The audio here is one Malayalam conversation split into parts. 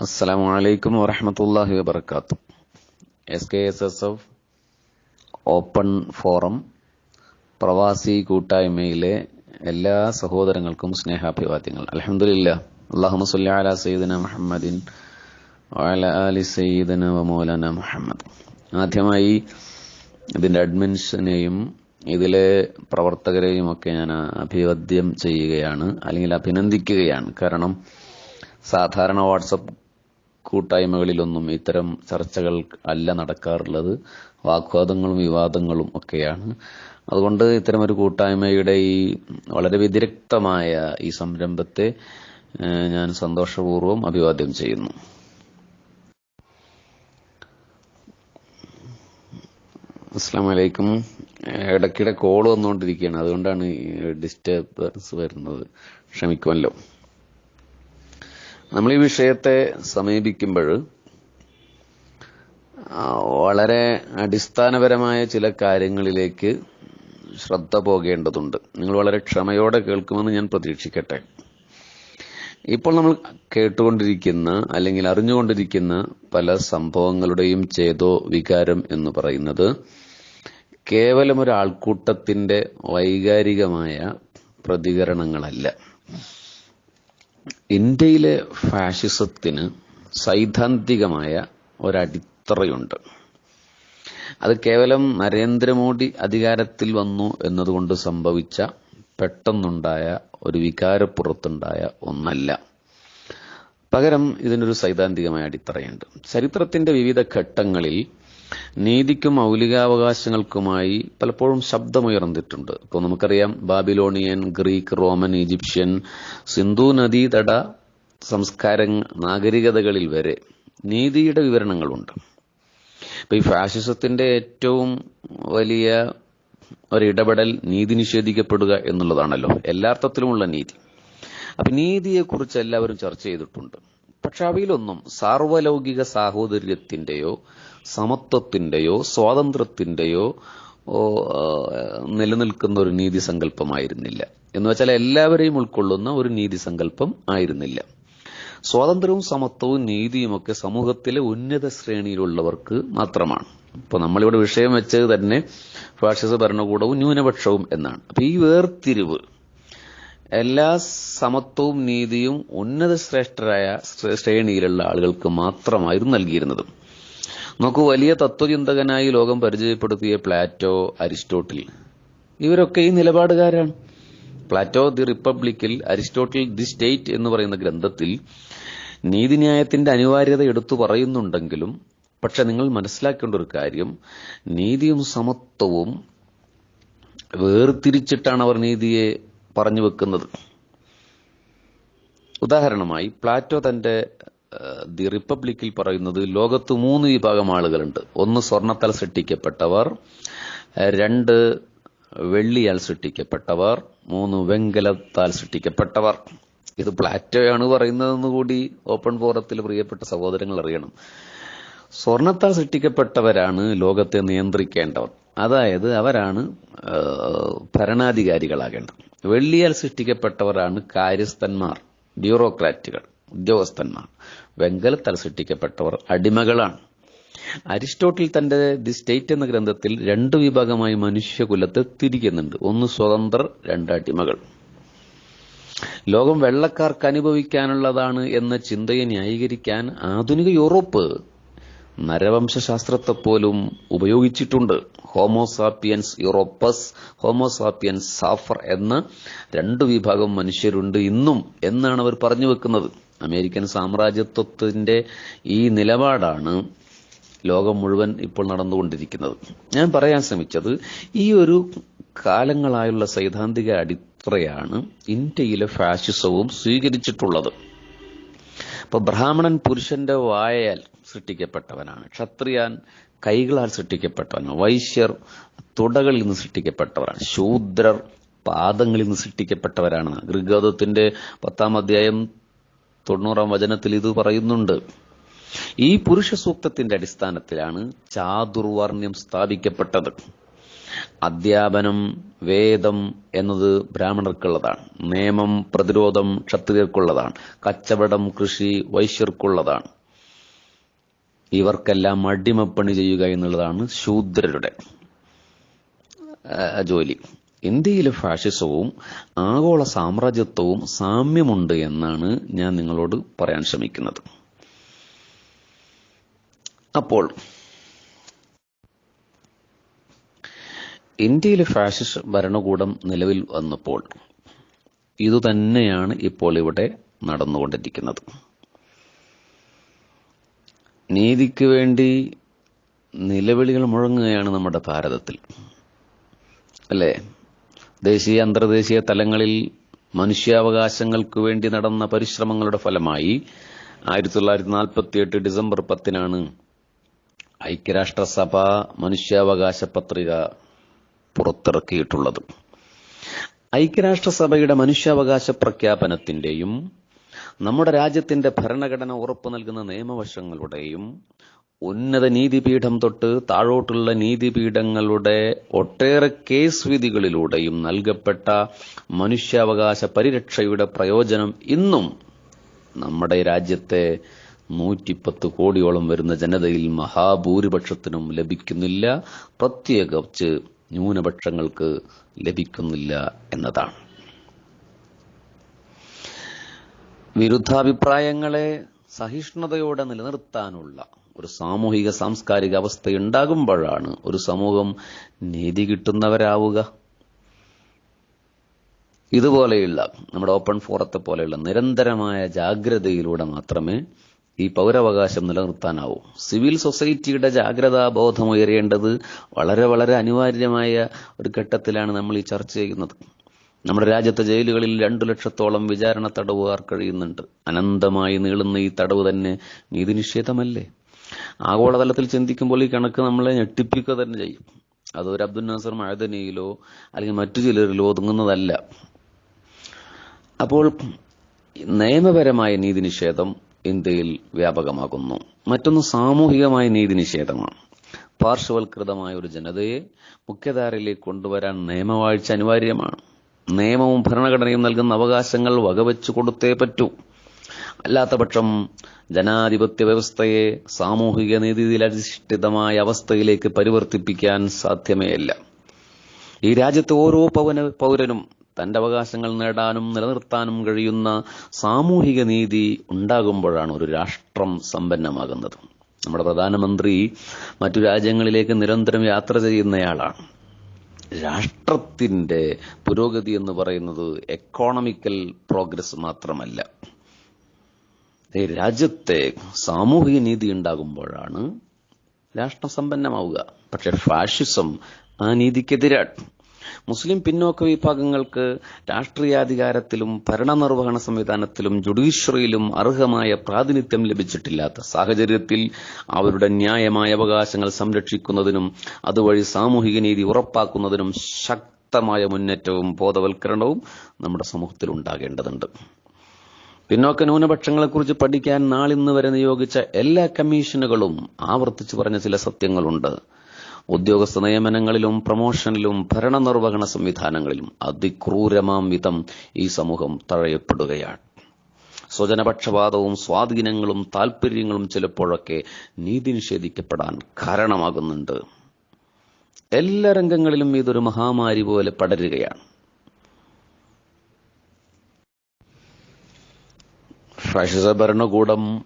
അസ്സലാമു അലൈക്കും വറഹമത്തല്ലാഹി വബർക്കാത്തു S K S S F open forum പ്രവാസി കൂട്ടായ്മയിലെ എല്ലാ സഹോദരങ്ങൾക്കും സ്നേഹാഭിവാദ്യങ്ങൾ. അലഹമില്ല അള്ളാഹു സല്ലി സയ്യിദന മുഹമ്മദിൻ അലി സയ്യിദന വ മൗലാന മുഹമ്മദ്. ആദ്യമായി ഇതിന്റെ അഡ്മിൻസിനെയും ഇതിലെ പ്രവർത്തകരെയും ഒക്കെ ഞാൻ അഭിവാദ്യം ചെയ്യുകയാണ് അല്ലെങ്കിൽ അഭിനന്ദിക്കുകയാണ്. കാരണം സാധാരണ വാട്സപ്പ് കൂട്ടായ്മകളിലൊന്നും ഇത്തരം ചർച്ചകൾ അല്ല നടക്കാറുള്ളത്. വാഗ്വാദങ്ങളും വിവാദങ്ങളും ഒക്കെയാണ്. അതുകൊണ്ട് ഇത്തരം ഒരു കൂട്ടായ്മയുടെ ഈ വളരെ വ്യതിരക്തമായ ഈ സംരംഭത്തെ ഞാൻ സന്തോഷപൂർവം അഭിവാദ്യം ചെയ്യുന്നു. അസ്സാം വലൈക്കും ഇടയ്ക്കിടെ കോൾ വന്നുകൊണ്ടിരിക്കുകയാണ്. അതുകൊണ്ടാണ് ഡിസ്റ്റർബൻസ് വരുന്നത്. ക്ഷമിക്കുമല്ലോ. നമ്മൾ ഈ വിഷയത്തെ സമീപിക്കുമ്പോൾ വളരെ അടിസ്ഥാനപരമായ ചില കാര്യങ്ങളിലേക്ക് ശ്രദ്ധ പോകേണ്ടതുണ്ട്. നിങ്ങൾ വളരെ ക്ഷമയോടെ കേൾക്കുമെന്ന് ഞാൻ പ്രതീക്ഷിക്കട്ടെ. ഇപ്പോൾ നമ്മൾ കേട്ടുകൊണ്ടിരിക്കുന്ന അല്ലെങ്കിൽ അറിഞ്ഞുകൊണ്ടിരിക്കുന്ന പല സംഭവങ്ങളുടെയും ചേതോ വികാരം എന്ന് പറയുന്നത് കേവലം ഒരു ആൾക്കൂട്ടത്തിന്റെ വൈകാരികമായ പ്രതികരണങ്ങളല്ല. ഇന്ത്യയിലെ ഫാഷിസത്തിന് സൈദ്ധാന്തികമായ ഒരടിത്തറയുണ്ട്. അത് കേവലം നരേന്ദ്രമോദി അധികാരത്തിൽ വന്നു എന്നതുകൊണ്ട് സംഭവിച്ച പെട്ടെന്നുണ്ടായ ഒരു വികാരപ്പുറത്തുണ്ടായ ഒന്നല്ല. പകരം ഇതിനൊരു സൈദ്ധാന്തികമായ അടിത്തറയുണ്ട്. ചരിത്രത്തിന്റെ വിവിധ ഘട്ടങ്ങളിൽ നീതിക്കും മൗലികാവകാശങ്ങൾക്കുമായി പലപ്പോഴും ശബ്ദമുയർന്നിട്ടുണ്ട്. ഇപ്പോൾ നമുക്കറിയാം Babylonian Greek Roman Egyptian Sindhu നദീതട സംസ്കാര നാഗരികതകളിൽ വരെ നീതിയുടെ വിവരണങ്ങളുണ്ട്. ഇപ്പൊ ഈ ഫാഷിസത്തിന്റെ ഏറ്റവും വലിയ ഒരിടപെടൽ നീതി നിഷേധിക്കപ്പെടുക എന്നുള്ളതാണല്ലോ എല്ലാ അർത്ഥത്തിലുമുള്ള നീതി. അപ്പൊ നീതിയെക്കുറിച്ച് എല്ലാവരും ചർച്ച ചെയ്തിട്ടുണ്ട്. പക്ഷെ അവയിലൊന്നും സാർവലൗകിക സാഹോദര്യത്തിന്റെയോ സമത്വത്തിന്റെയോ സ്വാതന്ത്ര്യത്തിന്റെയോ നിലനിൽക്കുന്ന ഒരു നീതി സങ്കല്പമായിരുന്നില്ല. എന്ന് വെച്ചാൽ എല്ലാവരെയും ഉൾക്കൊള്ളുന്ന ഒരു നീതി സങ്കല്പം ആയിരുന്നില്ല. സ്വാതന്ത്ര്യവും സമത്വവും നീതിയുമൊക്കെ സമൂഹത്തിലെ ഉന്നത ശ്രേണിയിലുള്ളവർക്ക് മാത്രമാണ്. ഇപ്പൊ നമ്മളിവിടെ വിഷയം വെച്ചത് തന്നെ ഫാഷിസ ഭരണകൂടവും ന്യൂനപക്ഷവും എന്നാണ്. അപ്പൊ ഈ വേർതിരിവ് എല്ലാ സമത്വവും നീതിയും ഉന്നത ശ്രേഷ്ഠരായ ശ്രേണിയിലുള്ള ആളുകൾക്ക് മാത്രമായിരുന്നു നൽകിയിരുന്നത്. നോക്കൂ വലിയ തത്വചിന്തകനായി ലോകം പരിചയപ്പെടുത്തിയ പ്ലാറ്റോ അരിസ്റ്റോട്ടിൽ. ഇവരൊക്കെ ഈ നിലപാടുകാരാണ്. പ്ലാറ്റോ ദി റിപ്പബ്ലിക്കിൽ അരിസ്റ്റോട്ടിൽ ദി സ്റ്റേറ്റ് എന്ന് പറയുന്ന ഗ്രന്ഥത്തിൽ നീതിന്യായത്തിന്റെ അനിവാര്യത എടുത്തു പറയുന്നുണ്ടെങ്കിലും പക്ഷെ നിങ്ങൾ മനസ്സിലാക്കേണ്ട ഒരു കാര്യം നീതിയും സമത്വവും വേർതിരിച്ചിട്ടാണ് അവർ നീതിയെ പറഞ്ഞു വെക്കുന്നത്. ഉദാഹരണമായി പ്ലാറ്റോ തന്റെ ദി റിപ്പബ്ലിക്കിൽ പറയുന്നത് ലോകത്ത് മൂന്ന് വിഭാഗം ആളുകളുണ്ട്. ഒന്ന് സ്വർണത്താൽ സൃഷ്ടിക്കപ്പെട്ടവർ രണ്ട് വെള്ളിയാൽ സൃഷ്ടിക്കപ്പെട്ടവർ മൂന്ന് വെങ്കലത്താൽ സൃഷ്ടിക്കപ്പെട്ടവർ. ഇത് പ്ലാറ്റോയാണ് പറയുന്നതെന്ന് കൂടി ഓപ്പൺ ഫോറത്തിൽ പ്രിയപ്പെട്ട സഹോദരങ്ങൾ അറിയണം. സ്വർണത്താൽ സൃഷ്ടിക്കപ്പെട്ടവരാണ് ലോകത്തെ നിയന്ത്രിക്കേണ്ടവർ. അതായത് അവരാണ് ഭരണാധികാരികളാകേണ്ടത്. വെള്ളിയാൽ സൃഷ്ടിക്കപ്പെട്ടവരാണ് കാര്യസ്ഥന്മാർ ബ്യൂറോക്രാറ്റുകൾ. ഉദ്യോഗസ്ഥന്മാർ. വെങ്കലത്താൽ സൃഷ്ടിക്കപ്പെട്ടവർ അടിമകളാണ്. അരിസ്റ്റോട്ടിൽ തന്റെ ദി സ്റ്റേറ്റ് എന്ന ഗ്രന്ഥത്തിൽ രണ്ട് വിഭാഗമായി മനുഷ്യകുലത്തെ തിരിക്കുന്നുണ്ട്. ഒന്ന് സ്വതന്ത്രർ രണ്ട് അടിമകൾ. ലോകം വെള്ളക്കാർക്ക് അനുഭവിക്കാനുള്ളതാണ് എന്ന ചിന്തയെ ന്യായീകരിക്കാൻ ആധുനിക യൂറോപ്പ് നരവംശാസ്ത്രത്തെ പോലും ഉപയോഗിച്ചിട്ടുണ്ട്. ഹോമോസാപ്പിയൻസ് യൂറോപ്പസ് ഹോമോസാപ്പിയൻസ് സാഫർ എന്ന് രണ്ട് വിഭാഗം മനുഷ്യരുണ്ട് ഇന്നും എന്നാണ് അവർ പറഞ്ഞു വെക്കുന്നത്. അമേരിക്കൻ സാമ്രാജ്യത്വത്തിന്റെ ഈ നിലപാടാണ് ലോകം മുഴുവൻ ഇപ്പോൾ നടന്നുകൊണ്ടിരിക്കുന്നത്. ഞാൻ പറയാൻ ശ്രമിച്ചത് ഈ ഒരു കാലങ്ങളായുള്ള സൈദ്ധാന്തിക അടിത്തറയാണ് ഇന്ത്യയിലെ ഫാഷിസവും സ്വീകരിച്ചിട്ടുള്ളത്. ഇപ്പൊ ബ്രാഹ്മണൻ പുരുഷന്റെ വായയാൽ സൃഷ്ടിക്കപ്പെട്ടവനാണ്. ക്ഷത്രിയാൻ കൈകളാൽ സൃഷ്ടിക്കപ്പെട്ടവനാണ് വൈശ്യർ തുടകളിൽ നിന്ന് സൃഷ്ടിക്കപ്പെട്ടവരാണ് ശൂദ്രർ പാദങ്ങളിൽ നിന്ന് സൃഷ്ടിക്കപ്പെട്ടവരാണ്. ഋഗ്വേദത്തിന്റെ പത്താം അധ്യായം തൊണ്ണൂറാം വചനത്തിൽ ഇത് പറയുന്നുണ്ട്. ഈ പുരുഷ സൂക്തത്തിന്റെ അടിസ്ഥാനത്തിലാണ് ചാതുർവർണ്യം സ്ഥാപിക്കപ്പെട്ടത്. അധ്യാപനം വേദം എന്നത് ബ്രാഹ്മണർക്കുള്ളതാണ്. നിയമം പ്രതിരോധം ക്ഷത്രിയർക്കുള്ളതാണ്. കച്ചവടം കൃഷി വൈശ്യർക്കുള്ളതാണ്. ഇവർക്കെല്ലാം അടിമപ്പണി ചെയ്യുക എന്നുള്ളതാണ് ശൂദ്രരുടെ ജോലി. ഇന്ത്യയിലെ ഫാഷിസവും ആഗോള സാമ്രാജ്യത്വവും സാമ്യമുണ്ട് എന്നാണ് ഞാൻ നിങ്ങളോട് പറയാൻ ശ്രമിക്കുന്നത്. അപ്പോൾ ഇന്ത്യയിലെ ഫാഷിസ്റ്റ് ഭരണകൂടം നിലവിൽ വന്നപ്പോൾ ഇതുതന്നെയാണ് ഇപ്പോൾ ഇവിടെ നടന്നുകൊണ്ടിരിക്കുന്നത്. നീതിക്ക് വേണ്ടി നിലവിളികൾ മുഴങ്ങുകയാണ് നമ്മുടെ ഭാരതത്തിൽ. അല്ലേ? ദേശീയ അന്തർദേശീയ തലങ്ങളിൽ മനുഷ്യാവകാശങ്ങൾക്ക് വേണ്ടി നടന്ന പരിശ്രമങ്ങളുടെ ഫലമായി ആയിരത്തി തൊള്ളായിരത്തി നാൽപ്പത്തി എട്ട് ഡിസംബർ പത്തിനാണ് ഐക്യരാഷ്ട്രസഭ മനുഷ്യാവകാശ പത്രിക പുറത്തിറക്കിയിട്ടുള്ളത്. ഐക്യരാഷ്ട്രസഭയുടെ മനുഷ്യാവകാശ പ്രഖ്യാപനത്തിന്റെയും നമ്മുടെ രാജ്യത്തിന്റെ ഭരണഘടന ഉറപ്പു നൽകുന്ന നിയമവശങ്ങളുടെയും ഉന്നത നീതിപീഠം തൊട്ട് താഴോട്ടുള്ള നീതിപീഠങ്ങളുടെ ഒട്ടേറെ കേസ് വിധികളിലൂടെയും നൽകപ്പെട്ട മനുഷ്യാവകാശ പരിരക്ഷയുടെ പ്രയോജനം ഇന്നും നമ്മുടെ രാജ്യത്തെ നൂറ്റിപ്പത്ത് കോടിയോളം വരുന്ന ജനതയിൽ മഹാഭൂരിപക്ഷത്തിനും ലഭിക്കുന്നില്ല. പ്രത്യേകിച്ച് ന്യൂനപക്ഷങ്ങൾക്ക് ലഭിക്കുന്നില്ല എന്നതാണ്. വിരുദ്ധാഭിപ്രായങ്ങളെ സഹിഷ്ണുതയോടെ നിലനിർത്താനുള്ള ഒരു സാമൂഹിക സാംസ്കാരിക അവസ്ഥയുണ്ടാകുമ്പോഴാണ് ഒരു സമൂഹം നീതി കിട്ടുന്നവരാവുക. ഇതുപോലെയുള്ള നമ്മുടെ ഓപ്പൺ ഫോറത്തെ പോലെയുള്ള നിരന്തരമായ ജാഗ്രതയിലൂടെ മാത്രമേ ഈ പൗരാവകാശം നിലനിർത്താനാവൂ. സിവിൽ സൊസൈറ്റിയുടെ ജാഗ്രതാ ബോധം ഉയരേണ്ടത് വളരെ വളരെ അനിവാര്യമായ ഒരു ഘട്ടത്തിലാണ് നമ്മൾ ഈ ചർച്ച ചെയ്യുന്നത്. നമ്മുടെ രാജ്യത്തെ ജയിലുകളിൽ രണ്ടു ലക്ഷത്തോളം വിചാരണ തടവുകാർ കഴിയുന്നുണ്ട്. അനന്തമായി നീളുന്ന ഈ തടവ് തന്നെ നീതി നിഷേധമല്ലേ? ആഗോളതലത്തിൽ ചിന്തിക്കുമ്പോൾ ഈ കണക്ക് നമ്മളെ ഞെട്ടിപ്പിക്കുക തന്നെ ചെയ്യും. അത് ഒരു അബ്ദുൽ നാസർ മഴദനിയിലോ അല്ലെങ്കിൽ മറ്റു ചിലരിലോ ഒതുങ്ങുന്നതല്ല. അപ്പോൾ നിയമപരമായ നീതി നിഷേധം ഇന്ത്യയിൽ വ്യാപകമാകുന്നു. മറ്റൊന്ന് സാമൂഹികമായ നീതി നിഷേധമാണ്. പാർശ്വവൽകൃതമായ ഒരു ജനതയെ മുഖ്യധാരയിലേക്ക് കൊണ്ടുവരാൻ നിയമവാഴ്ച അനിവാര്യമാണ്. നിയമവും ഭരണഘടനയും നൽകുന്ന അവകാശങ്ങൾ വകവെച്ചു കൊടുത്തേ പറ്റൂ. അല്ലാത്തപക്ഷം ജനാധിപത്യ വ്യവസ്ഥയെ സാമൂഹിക നീതിയിലധിഷ്ഠിതമായ അവസ്ഥയിലേക്ക് പരിവർത്തിപ്പിക്കാൻ സാധ്യമേയല്ല. ഈ രാജ്യത്തെ ഓരോ പൗന പൗരനും തന്റെ അവകാശങ്ങൾ നേടാനും നിലനിർത്താനും കഴിയുന്ന സാമൂഹിക നീതി ഉണ്ടാകുമ്പോഴാണ് ഒരു രാഷ്ട്രം സമ്പന്നമാകുന്നത്. നമ്മുടെ പ്രധാനമന്ത്രി മറ്റു രാജ്യങ്ങളിലേക്ക് നിരന്തരം യാത്ര ചെയ്യുന്നയാളാണ്. രാഷ്ട്രത്തിന്റെ പുരോഗതി എന്ന് പറയുന്നത് എക്കോണമിക്കൽ പ്രോഗ്രസ് മാത്രമല്ല. രാജ്യത്തെ സാമൂഹിക നീതി ഉണ്ടാകുമ്പോഴാണ് രാഷ്ട്രം സമ്പന്നമാവുക പക്ഷെ ഫാഷിസം ആ നീതിക്കെതിരാണ്. മുസ്ലിം പിന്നോക്ക വിഭാഗങ്ങൾക്ക് രാഷ്ട്രീയാധികാരത്തിലും ഭരണനിർവഹണ സംവിധാനത്തിലും ജുഡീഷ്യറിയിലും അർഹമായ പ്രാതിനിധ്യം ലഭിച്ചിട്ടില്ലാത്ത സാഹചര്യത്തിൽ അവരുടെ ന്യായമായ അവകാശങ്ങൾ സംരക്ഷിക്കുന്നതിനും അതുവഴി സാമൂഹിക നീതി ഉറപ്പാക്കുന്നതിനും ശക്തമായ മുന്നേറ്റവും ബോധവൽക്കരണവും നമ്മുടെ സമൂഹത്തിൽ ഉണ്ടാകേണ്ടതുണ്ട്. പിന്നോക്ക ന്യൂനപക്ഷങ്ങളെക്കുറിച്ച് പഠിക്കാൻ നാളിന്ന് വരെ നിയോഗിച്ച എല്ലാ കമ്മീഷനുകളും ആവർത്തിച്ചു പറഞ്ഞ ചില സത്യങ്ങളുണ്ട്. ഉദ്യോഗസ്ഥ നിയമനങ്ങളിലും പ്രമോഷനിലും ഭരണനിർവഹണ സംവിധാനങ്ങളിലും അതിക്രൂരമാം വിധം ഈ സമൂഹം തഴയപ്പെടുകയാണ്. സ്വജനപക്ഷപാതവും സ്വാധീനങ്ങളും താൽപര്യങ്ങളും ചിലപ്പോഴൊക്കെ നീതി നിഷേധിക്കപ്പെടാൻ കാരണമാകുന്നുണ്ട്. എല്ലാ രംഗങ്ങളിലും ഇതൊരു മഹാമാരി പോലെ പടരുകയാണ്. ഫാഷിസ ഭരണകൂടം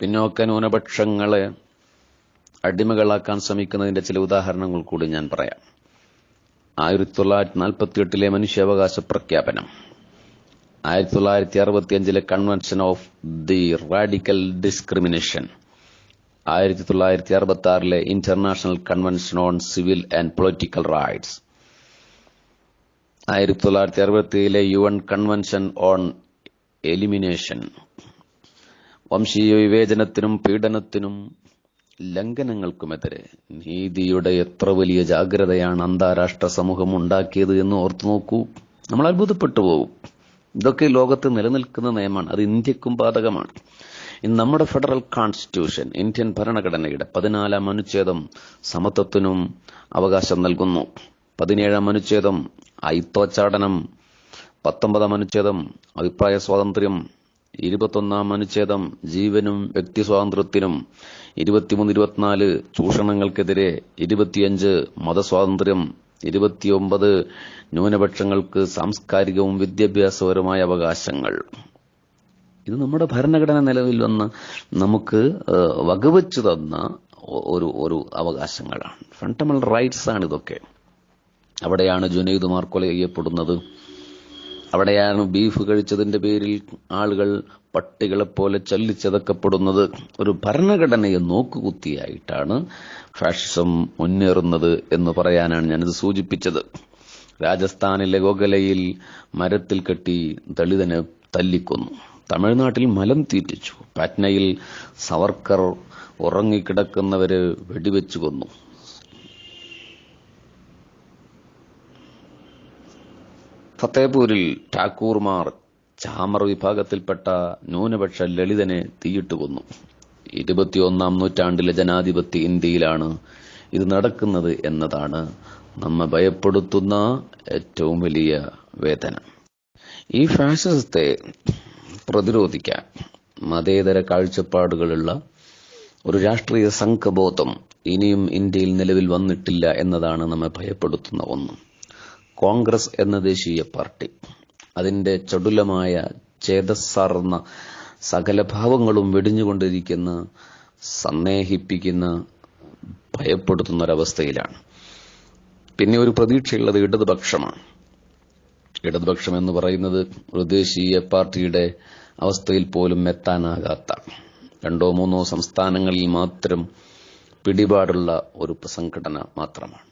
പിന്നോക്ക ന്യൂനപക്ഷങ്ങളെ അടിമകളാക്കാൻ ശ്രമിക്കുന്നതിന്റെ ചില ഉദാഹരണങ്ങൾ കൂടി ഞാൻ പറയാം. ആയിരത്തി തൊള്ളായിരത്തി നാൽപ്പത്തി എട്ടിലെ മനുഷ്യാവകാശ പ്രഖ്യാപനം. ആയിരത്തി തൊള്ളായിരത്തി അറുപത്തിയഞ്ചിലെ convention of the radical discrimination ആയിരത്തി തൊള്ളായിരത്തി അറുപത്തി ആറിലെ international convention on civil and political rights ആയിരത്തി തൊള്ളായിരത്തി അറുപത്തിയിലെ U N convention on elimination വംശീയ വിവേചനത്തിനും പീഡനത്തിനും ലംഘനങ്ങൾക്കുമെതിരെ നീതിയുടെ എത്ര വലിയ ജാഗ്രതയാണ് അന്താരാഷ്ട്ര സമൂഹം ഉണ്ടാക്കിയത് എന്ന് ഓർത്തു നോക്കൂ. നമ്മൾ അത്ഭുതപ്പെട്ടു പോകും. ഇതൊക്കെ ലോകത്ത് നിലനിൽക്കുന്ന നിയമമാണ് അത് ഇന്ത്യക്കും ബാധകമാണ്. നമ്മുടെ ഫെഡറൽ കോൺസ്റ്റിറ്റ്യൂഷൻ ഇന്ത്യൻ ഭരണഘടനയുടെ പതിനാലാം അനുച്ഛേദം സമത്വത്തിനും അവകാശം നൽകുന്നു. പതിനേഴാം അനുച്ഛേദം അയിത്വച്ചാടനം പത്തൊമ്പതാം അനുച്ഛേദം അഭിപ്രായ സ്വാതന്ത്ര്യം ഇരുപത്തൊന്നാം അനുച്ഛേദം ജീവനും വ്യക്തി സ്വാതന്ത്ര്യത്തിനും ഇരുപത്തിമൂന്ന് ഇരുപത്തിനാല് ചൂഷണങ്ങൾക്കെതിരെ ഇരുപത്തിയഞ്ച് മതസ്വാതന്ത്ര്യം ഇരുപത്തിയൊമ്പത് ന്യൂനപക്ഷങ്ങൾക്ക് സാംസ്കാരികവും വിദ്യാഭ്യാസപരമായ അവകാശങ്ങൾ. ഇത് നമ്മുടെ ഭരണഘടന നിലവിൽ വന്ന് നമുക്ക് വകവച്ചു തന്ന ഒരു ഒരു അവകാശങ്ങളാണ്. ഫണ്ടമെന്റൽ റൈറ്റ്സ് ആണ് ഇതൊക്കെ. അവിടെയാണ് ജുനൈദുമാർ കൊല ചെയ്യപ്പെടുന്നത് അവിടെയാണ് ബീഫ് കഴിച്ചതിന്റെ പേരിൽ ആളുകൾ പട്ടികളെപ്പോലെ ചല്ലിച്ചതക്കപ്പെടുന്നത്. ഒരു ഭരണഘടനയെ നോക്കുകുത്തിയായിട്ടാണ് ഫാഷിസം മുന്നേറുന്നത് എന്ന് പറയാനാണ് ഞാനിത് സൂചിപ്പിച്ചത്. രാജസ്ഥാനിലെ ഗോഗലയിൽ മരത്തിൽ കെട്ടി ദളിതനെ തല്ലിക്കൊന്നു. തമിഴ്നാട്ടിൽ മലം തീറ്റിച്ചു. പാറ്റ്നയിൽ സവർക്കർ ഉറങ്ങിക്കിടക്കുന്നവര് വെടിവെച്ചു കൊന്നു. ഫത്തേപൂരിൽ ഠാക്കൂർമാർ ചാമർ വിഭാഗത്തിൽപ്പെട്ട ന്യൂനപക്ഷ ലളിതനെ തീയിട്ട് കൊന്നു. ഇരുപത്തിയൊന്നാം നൂറ്റാണ്ടിലെ ജനാധിപത്യ ഇന്ത്യയിലാണ് ഇത് നടക്കുന്നത് എന്നതാണ് നമ്മെ ഭയപ്പെടുത്തുന്ന ഏറ്റവും വലിയ വേദന. ഈ ഫാഷിസത്തെ പ്രതിരോധിക്കാൻ മതേതര കാഴ്ചപ്പാടുകളുള്ള ഒരു രാഷ്ട്രീയ സംഘബോധം ഇനിയും ഇന്ത്യയിൽ നിലവിൽ വന്നിട്ടില്ല എന്നതാണ് നമ്മെ ഭയപ്പെടുത്തുന്ന ഒന്ന്. കോൺഗ്രസ് എന്ന ദേശീയ പാർട്ടി അതിന്റെ ചടുലമായ ചേതസ്സാർന്ന സകല ഭാവങ്ങളും വെടിഞ്ഞുകൊണ്ടിരിക്കുന്ന സന്ദേഹിപ്പിക്കുന്ന ഭയപ്പെടുത്തുന്ന ഒരവസ്ഥയിലാണ് പിന്നെ ഒരു പ്രതീക്ഷയുള്ളത് ഇടതുപക്ഷമാണ്. ഇടതുപക്ഷം എന്ന് പറയുന്നത് ഒരു ദേശീയ പാർട്ടിയുടെ അവസ്ഥയിൽ പോലും എത്താനാകാത്ത രണ്ടോ മൂന്നോ സംസ്ഥാനങ്ങളിൽ മാത്രം പിടിപാടുള്ള ഒരു സംഘടന മാത്രമാണ്.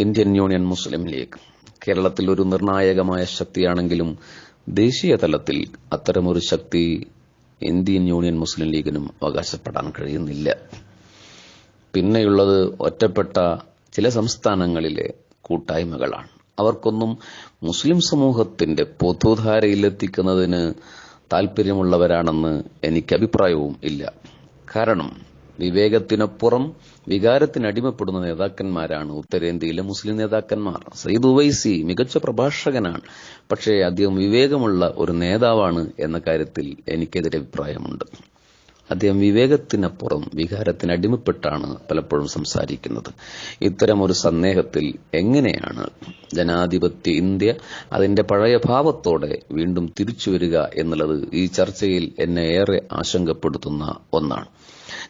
ഇന്ത്യൻ യൂണിയൻ മുസ്ലിം ലീഗ്. കേരളത്തിൽ ഒരു നിർണായകമായ ശക്തിയാണെങ്കിലും ദേശീയ തലത്തിൽ അത്തരമൊരു ശക്തി ഇന്ത്യൻ യൂണിയൻ മുസ്ലിം ലീഗിനും അവകാശപ്പെടാൻ കഴിയുന്നില്ല. പിന്നെയുള്ളത് ഒറ്റപ്പെട്ട ചില സംസ്ഥാനങ്ങളിലെ കൂട്ടായ്മകളാണ്. അവർക്കൊന്നും മുസ്ലിം സമൂഹത്തിന്റെ പൊതുധാരയിലെത്തിക്കുന്നതിന് താൽപര്യമുള്ളവരാണെന്ന് എനിക്ക് അഭിപ്രായവും ഇല്ല. കാരണം വിവേകത്തിനപ്പുറം വികാരത്തിന് അടിമപ്പെടുന്ന നേതാക്കന്മാരാണ് ഉത്തരേന്ത്യയിലെ മുസ്ലിം നേതാക്കന്മാർ. സയ്യിദ് ഉവൈസി മികച്ച പ്രഭാഷകനാണ്. പക്ഷേ അദ്ദേഹം വിവേകമുള്ള ഒരു നേതാവാണ് എന്ന കാര്യത്തിൽ എനിക്കെതിരെ അഭിപ്രായമുണ്ട്. അദ്ദേഹം വിവേകത്തിനപ്പുറം വികാരത്തിന് അടിമപ്പെട്ടാണ് പലപ്പോഴും സംസാരിക്കുന്നത്. ഇത്തരം ഒരു സന്ദേഹത്തിൽ എങ്ങനെയാണ് ജനാധിപത്യ ഇന്ത്യ അതിന്റെ പഴയ ഭാവത്തോടെ വീണ്ടും തിരിച്ചു വരിക എന്നുള്ളത് ഈ ചർച്ചയിൽ എന്നെ ഏറെ ആശങ്കപ്പെടുത്തുന്ന ഒന്നാണ്.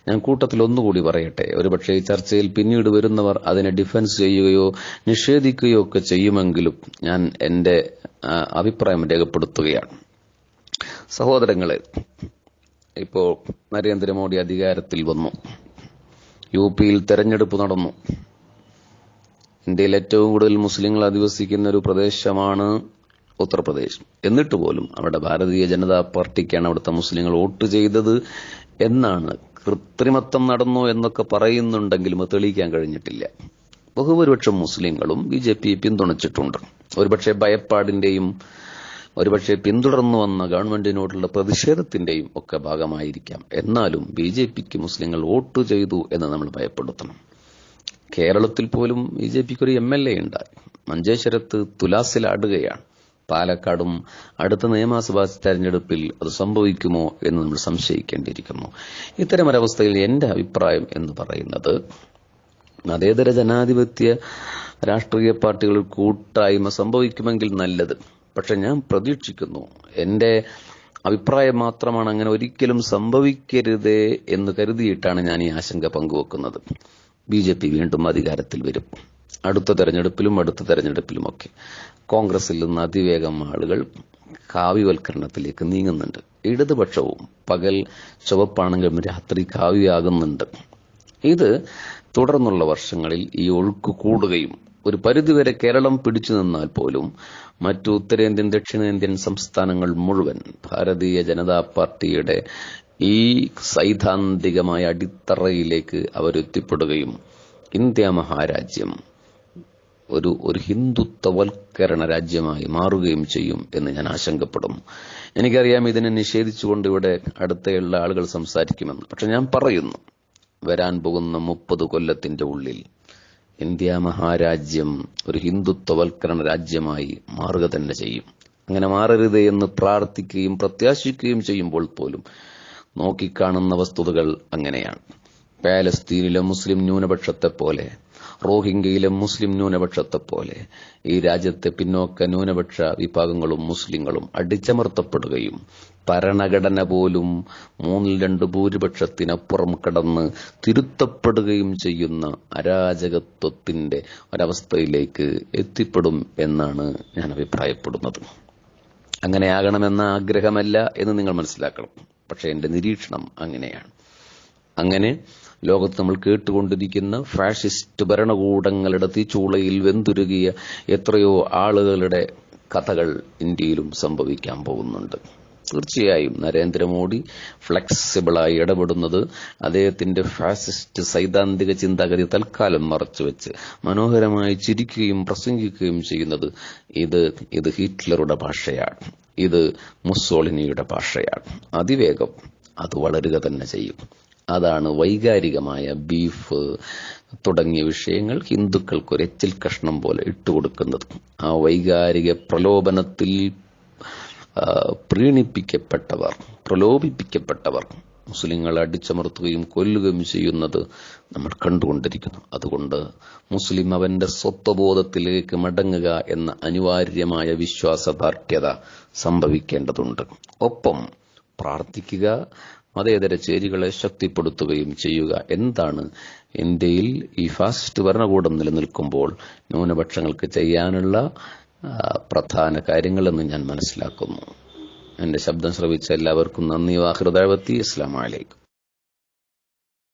ഞാൻ കൂട്ടത്തിൽ ഒന്നുകൂടി പറയട്ടെ. ഒരുപക്ഷെ ഈ ചർച്ചയിൽ പിന്നീട് വരുന്നവർ അതിനെ ഡിഫൻസ് ചെയ്യുകയോ നിഷേധിക്കുകയോ ഒക്കെ ചെയ്യുമെങ്കിലും ഞാൻ എന്റെ അഭിപ്രായം രേഖപ്പെടുത്തുകയാണ്. സഹോദരങ്ങളെ ഇപ്പോൾ നരേന്ദ്രമോദി അധികാരത്തിൽ വന്നു. യു പിയിൽ തെരഞ്ഞെടുപ്പ് നടന്നു. ഇന്ത്യയിൽ ഏറ്റവും കൂടുതൽ മുസ്ലിങ്ങൾ അധിവസിക്കുന്ന ഒരു പ്രദേശമാണ് ഉത്തർപ്രദേശ്. എന്നിട്ട് പോലും അവിടെ ഭാരതീയ ജനതാ പാർട്ടിക്കാണ് അവിടുത്തെ മുസ്ലിങ്ങൾ വോട്ട് ചെയ്തത് എന്നാണ് കൃത്രിമത്വം നടന്നു എന്നൊക്കെ പറയുന്നുണ്ടെങ്കിലും അത് തെളിയിക്കാൻ കഴിഞ്ഞിട്ടില്ല. ബഹുഭൂരിപക്ഷം മുസ്ലിങ്ങളും ബി ജെ പി പിന്തുണച്ചിട്ടുണ്ട്. ഒരുപക്ഷെ ഭയപ്പാടിന്റെയും ഒരുപക്ഷെ പിന്തുടർന്നു വന്ന ഗവൺമെന്റിനോടുള്ള പ്രതിഷേധത്തിന്റെയും ഒക്കെ ഭാഗമായിരിക്കാം. എന്നാലും ബി ജെ പിക്ക് മുസ്ലിങ്ങൾ വോട്ട് ചെയ്തു എന്ന് നമ്മൾ ഭയപ്പെടുത്തണം. കേരളത്തിൽ പോലും ബി ജെ പിക്ക് ഒരു എം എൽ എ ഉണ്ടായി. മഞ്ചേശ്വരത്ത് തുലാസിലാടുകയാണ് പാലക്കാടും അടുത്ത നിയമസഭാ തെരഞ്ഞെടുപ്പിൽ അത് സംഭവിക്കുമോ എന്ന് നമ്മൾ സംശയിക്കേണ്ടിയിരിക്കുന്നു. ഇത്തരമൊരവസ്ഥയിൽ എന്റെ അഭിപ്രായം എന്ന് പറയുന്നത് മതേതര ജനാധിപത്യ രാഷ്ട്രീയ പാർട്ടികൾ കൂട്ടായ്മ സംഭവിക്കുമെങ്കിൽ നല്ലത്. പക്ഷെ ഞാൻ പ്രതീക്ഷിക്കുന്നു എന്റെ അഭിപ്രായം മാത്രമാണ് അങ്ങനെ ഒരിക്കലും സംഭവിക്കരുതേ എന്ന് കരുതിയിട്ടാണ് ഞാൻ ഈ ആശങ്ക പങ്കുവെക്കുന്നത്. ബി വീണ്ടും അധികാരത്തിൽ വരും. അടുത്ത തെരഞ്ഞെടുപ്പിലും അടുത്ത തെരഞ്ഞെടുപ്പിലുമൊക്കെ കോൺഗ്രസിൽ നിന്ന് അതിവേഗം ആളുകൾ കാവ്യവൽക്കരണത്തിലേക്ക് നീങ്ങുന്നുണ്ട്. ഇടതുപക്ഷവും പകൽ ചുവപ്പാണെങ്കിലും രാത്രി കാവ്യാകുന്നുണ്ട് ഇത് തുടർന്നുള്ള വർഷങ്ങളിൽ ഈ ഒഴുക്ക് കൂടുകയും ഒരു പരിധിവരെ കേരളം പിടിച്ചു നിന്നാൽ പോലും മറ്റു ഉത്തരേന്ത്യൻ ദക്ഷിണേന്ത്യൻ സംസ്ഥാനങ്ങൾ മുഴുവൻ ഭാരതീയ ജനതാ പാർട്ടിയുടെ ഈ സൈദ്ധാന്തികമായ അടിത്തറയിലേക്ക് അവരെത്തിപ്പെടുകയും ഇന്ത്യ മഹാരാജ്യം ഒരു ഒരു ഹിന്ദുത്വവൽക്കരണ രാജ്യമായി മാറുകയും ചെയ്യും എന്ന് ഞാൻ ആശങ്കപ്പെടുന്നു എനിക്കറിയാം ഇതിനെ നിഷേധിച്ചുകൊണ്ട് ഇവിടെ അടുത്തെയുള്ള ആളുകൾ സംസാരിക്കുമെന്ന്. പക്ഷെ ഞാൻ പറയുന്നു വരാൻ പോകുന്ന മുപ്പത് കൊല്ലത്തിന്റെ ഉള്ളിൽ ഇന്ത്യ മഹാരാജ്യം ഒരു ഹിന്ദുത്വവൽക്കരണ രാജ്യമായി മാറുക തന്നെ ചെയ്യും. അങ്ങനെ മാറരുത് എന്ന് പ്രാർത്ഥിക്കുകയും പ്രത്യാശിക്കുകയും ചെയ്യുമ്പോൾ പോലും നോക്കിക്കാണുന്ന വസ്തുതകൾ അങ്ങനെയാണ്. പാലസ്തീനിലെ മുസ്ലിം ന്യൂനപക്ഷത്തെ പോലെ റോഹിംഗ്യയിലെ മുസ്ലിം ന്യൂനപക്ഷത്തെ പോലെ ഈ രാജ്യത്തെ പിന്നോക്ക ന്യൂനപക്ഷ വിഭാഗങ്ങളും മുസ്ലിങ്ങളും അടിച്ചമർത്തപ്പെടുകയും ഭരണഘടന പോലും മൂന്നിൽ രണ്ട് ഭൂരിപക്ഷത്തിനപ്പുറം കടന്ന് തിരുത്തപ്പെടുകയും ചെയ്യുന്ന അരാജകത്വത്തിന്റെ ഒരവസ്ഥയിലേക്ക് എത്തിപ്പെടും എന്നാണ് ഞാൻ അഭിപ്രായപ്പെടുന്നത്. അങ്ങനെയാകണമെന്ന ആഗ്രഹമല്ല എന്ന് നിങ്ങൾ മനസ്സിലാക്കണം. പക്ഷേ എന്റെ നിരീക്ഷണം അങ്ങനെയാണ്. അങ്ങനെ ലോകത്ത് നമ്മൾ കേട്ടുകൊണ്ടിരിക്കുന്ന ഫാഷിസ്റ്റ് ഭരണകൂടങ്ങളുടെ തീച്ചൂളയിൽ വെന്തുരുകിയ എത്രയോ ആളുകളുടെ കഥകൾ ഇന്ത്യയിലും സംഭവിക്കാൻ പോകുന്നുണ്ട്. തീർച്ചയായും നരേന്ദ്രമോദി ഫ്ലെക്സിബിളായി ഇടപെടുന്നത് അദ്ദേഹത്തിന്റെ ഫാസിസ്റ്റ് സൈദ്ധാന്തിക ചിന്താഗതി തൽക്കാലം മറച്ചുവെച്ച് മനോഹരമായി ചിരിക്കുകയും പ്രസംഗിക്കുകയും ചെയ്യുന്നത് ഇത് ഇത് ഹിറ്റ്ലറുടെ ഭാഷയാണ്. ഇത് മുസോളിനിയുടെ ഭാഷയാണ്. അതിവേഗം അത് വളരുക തന്നെ ചെയ്യും. അതാണ് വൈകാരികമായ ബീഫ് തുടങ്ങിയ വിഷയങ്ങൾ ഹിന്ദുക്കൾക്ക് ഒരു എച്ചിൽ കഷ്ണം പോലെ ഇട്ടുകൊടുക്കുന്നത് ആ വൈകാരിക പ്രലോഭനത്തിൽ പ്രീണിപ്പിക്കപ്പെട്ടവർ പ്രലോഭിപ്പിക്കപ്പെട്ടവർ മുസ്ലിങ്ങൾ അടിച്ചമർത്തുകയും കൊല്ലുകയും ചെയ്യുന്നത് നമ്മൾ കണ്ടുകൊണ്ടിരിക്കുന്നു. അതുകൊണ്ട് മുസ്ലിം അവന്റെ സ്വത്വബോധത്തിലേക്ക് മടങ്ങുക എന്ന അനിവാര്യമായ വിശ്വാസദാർഢ്യത സംഭവിക്കേണ്ടതുണ്ട്. ഒപ്പം പ്രാർത്ഥിക്കുക മതേതര ചേരികളെ ശക്തിപ്പെടുത്തുകയും ചെയ്യുക. എന്താണ്? ഇന്ത്യയിൽ ഈ ഫാസിസ്റ്റ് ഭരണകൂടം നിലനിൽക്കുമ്പോൾ ന്യൂനപക്ഷങ്ങൾക്ക് ചെയ്യാനുള്ള പ്രധാന കാര്യങ്ങളെന്ന് ഞാൻ മനസ്സിലാക്കുന്നു. എന്റെ ശബ്ദം ശ്രവിച്ച എല്ലാവർക്കും നന്ദി. വാഹൃദാവത്തി ഇസ്ലാം വലൈക്കും